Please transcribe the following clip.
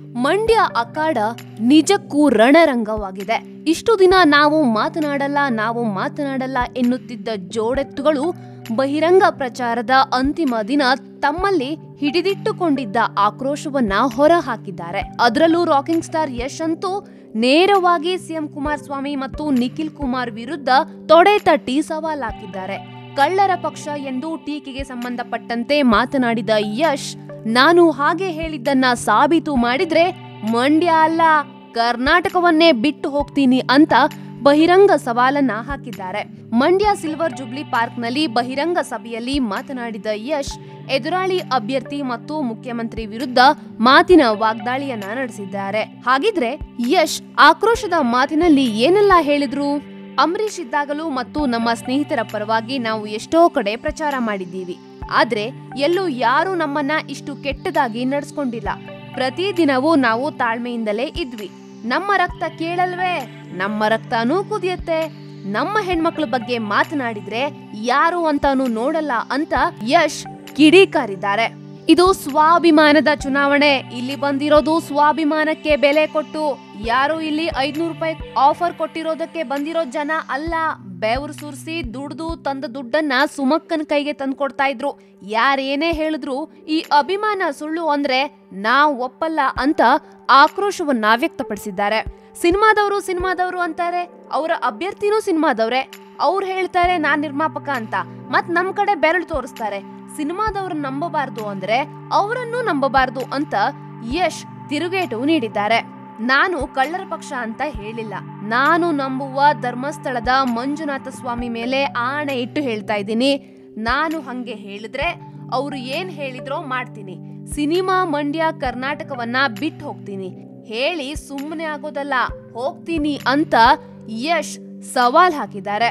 ಮಂಡ್ಯ ಅಖಾಡ ನಿಜಕ್ಕೂ ರಣರಂಗವಾಗಿದೆ. ಇಷ್ಟು ದಿನ ನಾವು ಮಾತನಾಡಲ್ಲ ನಾವು ಮಾತನಾಡಲ್ಲ ಎನ್ನುತ್ತಿದ್ದ ಜೋಡೆತ್ತುಗಳು ಬಹಿರಂಗ ಪ್ರಚಾರದ ಅಂತಿಮ ದಿನ ತಮ್ಮಲ್ಲಿ ಹಿಡಿದಿಟ್ಟುಕೊಂಡಿದ್ದ ಆಕ್ರೋಶವನ್ನ ಹೊರಹಾಕಿದ್ದಾರೆ. ಅದರಲ್ಲೂ ರಾಕಿಂಗ್ ಸ್ಟಾರ್ ಯಶ್ ಅಂತೂ ನೇರವಾಗಿ ಸಿಎಂ ಕುಮಾರಸ್ವಾಮಿ ಮತ್ತು ನಿಖಿಲ್ ಕುಮಾರ್ ವಿರುದ್ಧ ತೊಡೆ ತಟ್ಟಿ ಸವಾಲ್ ಹಾಕಿದ್ದಾರೆ ಕಳ್ಳರ ಪಕ್ಷ ಎಂದು ಟೀಕೆಗೆ ಸಂಬಂಧಪಟ್ಟಂತೆ ಮಾತನಾಡಿದ ಯಶ್ ನಾನು ಹಾಗೆ ಹೇಳಿದ್ದನ್ನ ಸಾಬೀತು ಮಾಡಿದ್ರೆ ಮಂಡ್ಯ ಅಲ್ಲ, ಕರ್ನಾಟಕವನ್ನೇ ಬಿಟ್ಟು ಹೋಗ್ತೀನಿ ಅಂತ ಬಹಿರಂಗ ಸವಾಲನ್ನ ಹಾಕಿದ್ದಾರೆ. ಮಂಡ್ಯ ಸಿಲ್ವರ್ ಜುಬ್ಲಿ ಪಾರ್ಕ್ನಲ್ಲಿ ಬಹಿರಂಗ ಸಭೆಯಲ್ಲಿ ಮಾತನಾಡಿದ ಯಶ್, ಎದುರಾಳಿ ಅಭ್ಯರ್ಥಿ ಮತ್ತು ಮುಖ್ಯಮಂತ್ರಿ ವಿರುದ್ಧ ಮಾತಿನ ವಾಗ್ದಾಳಿಯನ್ನ ನಡೆಸಿದ್ದಾರೆ. ಹಾಗಿದ್ರೆ ಯಶ್ ಆಕ್ರೋಶದ ಮಾತಿನಲ್ಲಿ ಏನೆಲ್ಲ ಹೇಳಿದ್ರು? ಅಂಬರೀಷ್ ಇದ್ದಾಗಲೂ ಮತ್ತು ನಮ್ಮ ಸ್ನೇಹಿತರ ಪರವಾಗಿ ನಾವು ಎಷ್ಟೋ ಕಡೆ ಪ್ರಚಾರ ಮಾಡಿದ್ದೀವಿ. ಆದ್ರೆ ಎಲ್ಲೂ ಯಾರು ನಮ್ಮನ್ನ ಇಷ್ಟು ಕೆಟ್ಟದಾಗಿ ನಡೆಸ್ಕೊಂಡಿಲ್ಲ. ಪ್ರತಿದಿನವೂ ನಾವು ತಾಳ್ಮೆಯಿಂದಲೇ ಇದ್ವಿ. ನಮ್ಮ ರಕ್ತ ಕೇಳಲ್ವೇ? ನಮ್ಮ ರಕ್ತನೂ ಕುದಿಯತ್ತೆ. ನಮ್ಮ ಹೆಣ್ಮಕ್ಳ ಬಗ್ಗೆ ಮಾತನಾಡಿದ್ರೆ ಯಾರು ಅಂತಾನು ನೋಡಲ್ಲ ಅಂತ ಯಶ್ ಕಿಡಿಕಾರಿದ್ದಾರೆ. ಇದು ಸ್ವಾಭಿಮಾನದ ಚುನಾವಣೆ. ಇಲ್ಲಿ ಬಂದಿರೋದು ಸ್ವಾಭಿಮಾನಕ್ಕೆ ಬೆಲೆ ಕೊಟ್ಟು. ಯಾರು ಇಲ್ಲಿ ಐದ್ನೂರು ರೂಪಾಯಿ ಆಫರ್ ಕೊಟ್ಟಿರೋದಕ್ಕೆ ಬಂದಿರೋ ಜನ ಅಲ್ಲ. ಬೆವರು ಸುರಿಸಿ ದುಡ್ದು ತಂದ ದುಡ್ಡನ್ನ ಸುಮಕ್ಕನ ಕೈಗೆ ತಂದು ಕೊಡ್ತಾ ಇದ್ರು. ಯಾರೇನೇ ಹೇಳಿದ್ರು ಈ ಅಭಿಮಾನ ಸುಳ್ಳು ಅಂದ್ರೆ ನಾವು ಒಪ್ಪಲ್ಲ ಅಂತ ಆಕ್ರೋಶವನ್ನ ವ್ಯಕ್ತಪಡಿಸಿದ್ದಾರೆ. ಸಿನಿಮಾದವರು ಸಿನಿಮಾದವರು ಅಂತಾರೆ, ಅವರ ಅಭ್ಯರ್ಥಿನೂ ಸಿನಿಮಾದವ್ರೆ. ಅವ್ರು ಹೇಳ್ತಾರೆ ನಾ ನಿರ್ಮಾಪಕ ಅಂತ. ಮತ್ ನಮ್ ಕಡೆ ಬೆರಳು ತೋರಿಸ್ತಾರೆ. ಸಿನಿಮಾದವ್ರನ್ನ ನಂಬಬಾರ್ದು ಅಂದ್ರೆ ಅವರನ್ನು ನಂಬಬಾರ್ದು ಅಂತ ಯಶ್ ತಿರುಗೇಟು ನೀಡಿದ್ದಾರೆ. ನಾನು ಕಳ್ಳರ ಪಕ್ಷ ಅಂತ ಹೇಳಿಲ್ಲ. ನಾನು ನಂಬುವ ಧರ್ಮಸ್ಥಳದ ಮಂಜುನಾಥ ಸ್ವಾಮಿ ಮೇಲೆ ಆಣೆ ಇಟ್ಟು ಹೇಳ್ತಾ ಇದ್ದೀನಿ. ನಾನು ಹಂಗೆ ಹೇಳಿದ್ರೆ ಅವರು ಏನ್ ಹೇಳಿದ್ರೋ ಮಾಡ್ತೀನಿ. ಸಿನಿಮಾ ಮಂಡ್ಯ ಕರ್ನಾಟಕವನ್ನ ಬಿಟ್ಟು ಹೋಗ್ತೀನಿ. ಹೇಳಿ ಸುಮ್ಮನೆ ಆಗೋದಲ್ಲ, ಹೋಗ್ತೀನಿ ಅಂತ ಯಶ್ ಸವಾಲ್ ಹಾಕಿದ್ದಾರೆ.